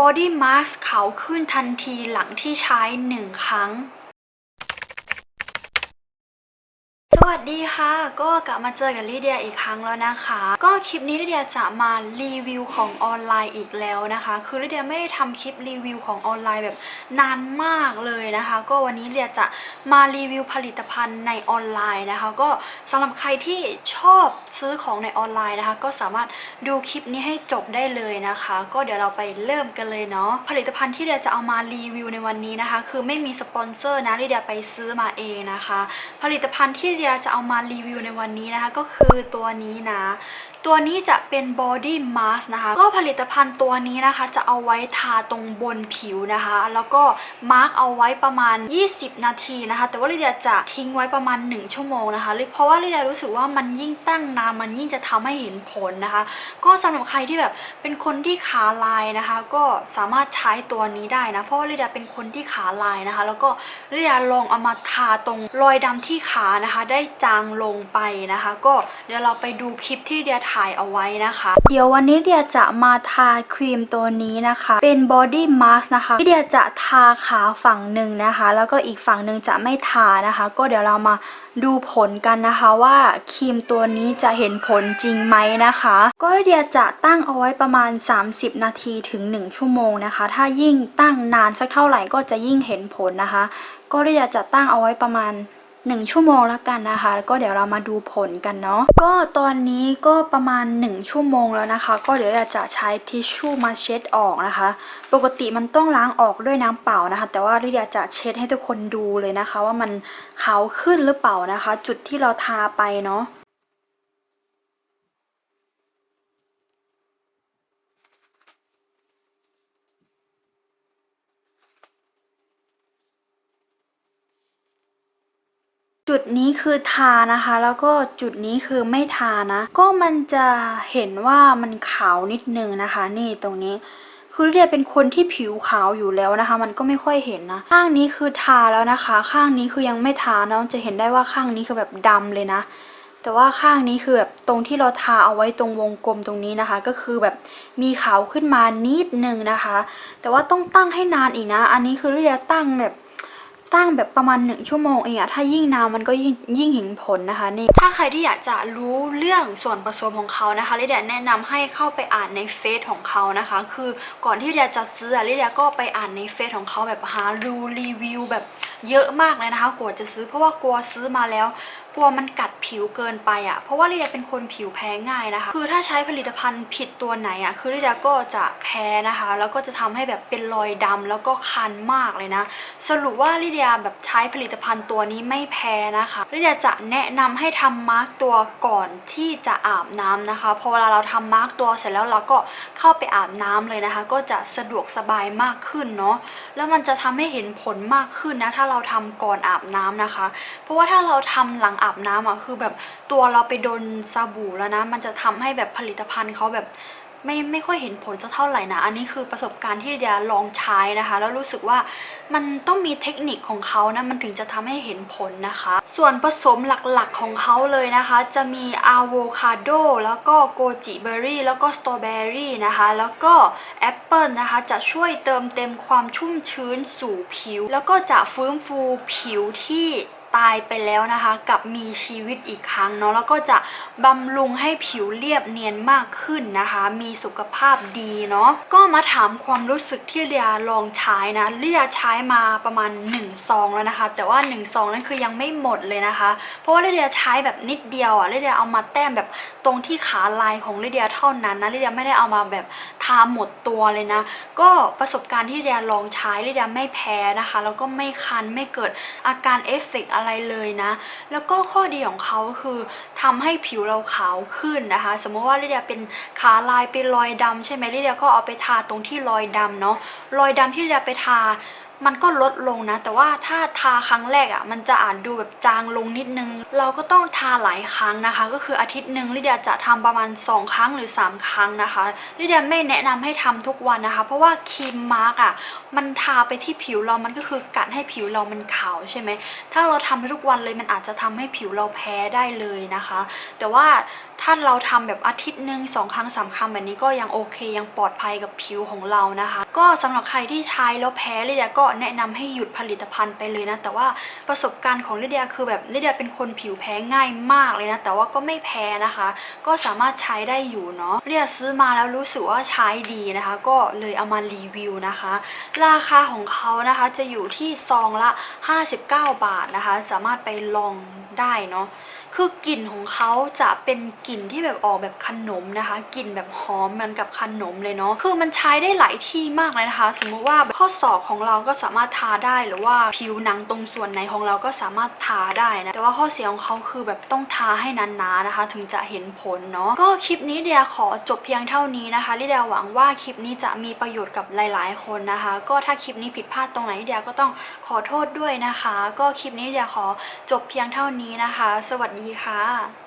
บอดี้มาสขาวขึ้นทันทีหลังที่ใช้ 1 ครั้ง ส วัสดีค่ะ ก็กลับมาเจอกับลิเดียอีกครั้งแล้วนะคะ ก็คลิปนี้ลิเดียจะมารีวิวของออนไลน์อีกแล้วนะคะ คือลิเดียไม่ได้ทำคลิปรีวิวของออนไลน์แบบนานมากเลยนะคะ ก็วันนี้ลิเดียจะมารีวิวผลิตภัณฑ์ในออนไลน์นะคะ ก็สำหรับใครที่ชอบซื้อของในออนไลน์นะคะ ก็สามารถดูคลิปนี้ให้จบได้เลยนะคะ ก็เดี๋ยวเราไปเริ่มกันเลยเนาะผลิตภัณฑ์ที่ลิเดียจะเอามารีวิวในวันนี้นะคะ คือไม่มีสปอนเซอร์นะลิเดียไปซื้อมาเองนะคะ ผลิตภัณฑ์ที่เดียจะเอามารีวิวในวันนี้นะคะ ก็คือตัวนี้นะ ตัวนี้จะเป็น body mask นะคะ ก็ผลิตภัณฑ์ตัวนี้นะคะ จะเอาไว้ทาตรงบนผิวนะคะ แล้วก็มาร์กเอาไว้ประมาณ 20 นาทีนะคะ แต่ว่าลิเดียจะทิ้งไว้ประมาณ 1 ชั่วโมงนะคะ เพราะว่าลิเดียรู้สึกว่ามันยิ่งตั้งนานมันยิ่งจะทำให้เห็นผลนะคะ ก็สำหรับใครที่แบบเป็นคนที่ขาลายนะคะ ก็สามารถใช้ตัวนี้ได้นะ เพราะว่าลิเดียเป็นคนที่ขาลายนะคะ แล้วก็ลิเดียลองเอามาทาตรงรอยดำที่ขานะคะ ได้จางลงไปนะคะ ก็เดี๋ยวเราไปดูคลิปที่เดียถ่ายเอาไว้นะคะ เดี๋ยววันนี้เดียจะมาทาครีมตัวนี้นะคะ เป็นบอดี้มาสนะคะที่เดียจะทาขาฝั่งหนึ่งนะคะ แล้วก็อีกฝั่งหนึ่งจะไม่ทานะคะ ก็เดี๋ยวเรามาดูผลกันนะคะว่าครีมตัวนี้จะเห็นผลจริงไหมนะคะ ก็เดียจะตั้งเอาไว้ประมาณ 30 นาทีถึง 1 ชั่วโมงนะคะ ถ้ายิ่งตั้งนานสักเท่าไหร่ก็จะยิ่งเห็นผลนะคะ ก็เดียจะตั้งเอาไว้ประมาณ 1 ชั่วโมงแล้วกันนะคะ แล้วก็เดี๋ยวเรามาดูผลกันเนาะก็ตอนนี้ก็ประมาณ 1 ชั่วโมงแล้วนะคะ ก็เดี๋ยวเราจะใช้ทิชชู่มาเช็ดออกนะคะ ปกติมันต้องล้างออกด้วยน้ำเปล่านะคะ แต่ว่าลิเดียจะเช็ดให้ทุกคนดูเลยนะคะ ว่ามันขาวขึ้นหรือเปล่านะคะ จุดที่เราทาไปเนาะ จุดนี้คือทานะคะ แล้วก็จุดนี้คือไม่ทานะ ก็มันจะเห็นว่ามันขาวนิดนึงนะคะ นี่ตรงนี้คือเรียเป็นคนที่ผิวขาวอยู่แล้วนะคะ มันก็ไม่ค่อยเห็นนะ ข้างนี้คือทาแล้วนะคะ ข้างนี้คือยังไม่ทานะจะเห็นได้ว่าข้างนี้คือแบบดำเลยนะ แต่ว่าข้างนี้คือแบบตรงที่เราทาเอาไว้ตรงวงกลมตรงนี้นะคะ ก็คือแบบมีขาวขึ้นมานิดนึงนะคะ แต่ว่าต้องตั้งให้นานอีกนะ อันนี้คือเรียตั้งแบบ ตั้งแบบประมาณหนึ่งชั่วโมงเองอะถ้ายิ่งนานมันก็ยิ่งยิ่งเห็นผลนะคะนี่ถ้าใครที่อยากจะรู้เรื่องส่วนผสมของเขานะคะลิเดียแนะนำให้เข้าไปอ่านในเฟซของเขานะคะ คือก่อนที่ลิเดียจะซื้อลิเดียก็ไปอ่านในเฟซของเขาแบบหาดูรีวิวแบบ เยอะมากเลยนะคะกว่าจะซื้อเพราะว่ากลัวซื้อมาแล้ว กลัวมันกัดผิวเกินไปอะ่ะเพราะว่าลิเดียเป็นคนผิวแพ้ง่ายนะคะ คือถ้าใช้ผลิตภัณฑ์ผิดตัวไหนอะ่ะคือลิเดียก็จะแพ้นะคะ แล้วก็จะทำให้แบบเป็นรอยดำแล้วก็คันมากเลยนะ สรุปว่าลิเดียแบบใช้ผลิตภัณฑ์ตัวนี้ไม่แพ้นะคะลิเดียจะแนะนำให้ทำมาร์กตัวก่อนที่จะอาบน้ำนะคะพอเวลาเราทำมาร์กตัวเสร็จแล้วเราก็เข้าไปอาบน้ำเลยนะคะ ก็จะสะดวกสบายมากขึ้นเนาะแล้วมันจะทำให้เห็นผลมากขึ้นนะถ้าเราทำก่อนอาบน้ำนะคะ เพราะว่าถ้าเราทำหลังอาบน้ำอะคือแบบตัวเราไปโดนสบู่แล้วนะ มันจะทำให้แบบผลิตภัณฑ์เขาแบบไม่ไม่ค่อยเห็นผลจะเท่าไหร่นะ อันนี้คือประสบการณ์ที่เดียลองใช้นะคะ แล้วรู้สึกว่ามันต้องมีเทคนิคของเขานะ มันถึงจะทำให้เห็นผลนะคะ ส่วนผสมหลักๆของเขาเลยนะคะ จะมีอะโวคาโดแล้วก็โกจิเบอร์รี่แล้วก็สตรอเบอรี่นะคะ แล้วก็แอปเปิลนะคะ จะช่วยเติมเต็มความชุ่มชื้นสู่ผิว แล้วก็จะฟื้นฟูผิวที่ ตายไปแล้วนะคะกับมีชีวิตอีกครั้งเนาะแล้วก็จะบำรุงให้ผิวเรียบเนียนมากขึ้นนะคะ มีสุขภาพดีเนาะก็มาถามความรู้สึกที่เรียลองใช้นะเรียใช้มาประมาณ1ซองแล้วนะคะ แต่ว่า1ซองนั้นคือยังไม่หมดเลยนะคะ เพราะว่าเรียใช้แบบนิดเดียวอะเรียเอามาแต้มแบบตรงที่ขาลายของเรียเท่านั้นนะเรียไม่ได้เอามาแบบทาหมดตัวเลยนะ ก็ประสบการณ์ที่เรียลองใช้เรียไม่แพ้นะคะแล้วก็ไม่คันไม่เกิดอาการเอฟเฟกต์อะไรเลยนะ แล้วก็ข้อดีของเขาคือทำให้ผิวเราขาวขึ้นนะคะ สมมติว่าลิเดียเป็นขาลายเป็นรอยดำใช่ไหมลิเดียก็เอาไปทาตรงที่รอยดำเนาะรอยดำที่ลิเดียไปทา มันก็ลดลงนะ แต่ว่าถ้าทาครั้งแรกอะ่ะมันจะอาจดูแบบจางลงนิดนึง เราก็ต้องทาหลายครั้งนะคะ ก็คืออาทิตย์หนึ่งลิเดียจะทำประมาณ 2 ครั้งหรือ 3 ครั้งนะคะลิเดียไม่แนะนำให้ทำทุกวันนะคะ เพราะว่าครีมมาร์กอะมันทาไปที่ผิวเรามันก็คือกัดให้ผิวเรามันขาวใช่ไหมถ้าเราทำทุกวันเลยมันอาจจะทำให้ผิวเราแพ้ได้เลยนะคะ แต่ว่าถ้าเราทำแบบอาทิตย์หนึ่งสองครั้งสามครั้งแบบนี้ก็ยังโอเคยังปลอดภัยกับผิวของเรานะคะก็สำหรับใครที่ใช้แล้วแพ้ลิเดียก็แนะนำให้หยุดผลิตภัณฑ์ไปเลยนะ แต่ว่าประสบการณ์ของลิเดียคือแบบลิเดียเป็นคนผิวแพ้ง่ายมากเลยนะ แต่ว่าก็ไม่แพ้นะคะ ก็สามารถใช้ได้อยู่เนาะลิเดียซื้อมาแล้วรู้สึกว่าใช้ดีนะคะ ก็เลยเอามารีวิวนะคะ ราคาของเขานะคะจะอยู่ที่ซองละ 59 บาทนะคะ สามารถไปลองได้เนาะคือกลิ่นของเขาจะเป็นกลิ่นที่แบบออกแบบขนมนะคะกลิ่นแบบหอมเหมือนกับขนมเลยเนาะคือมันใช้ได้หลายที่มากเลยนะคะ สมมุติว่าข้อศอกของเราก็สามารถทาได้หรือว่าผิวหนังตรงส่วนไหนของเราก็สามารถทาได้นะแต่ว่าข้อเสียของเขาคือแบบต้องทาให้นานๆนะคะ ถึงจะเห็นผลเนาะก็คลิปนี้เดียขอจบเพียงเท่านี้นะคะลิเดียหวังว่าคลิปนี้จะมีประโยชน์กับหลาย ๆ คนนะคะ ก็ถ้าคลิปนี้ผิดพลาดตรงไหนเดียก็ต้องขอโทษด้วยนะคะ ก็คลิปนี้เดียขอจบเพียงเท่านี้นะคะ สวัสดีค่ะ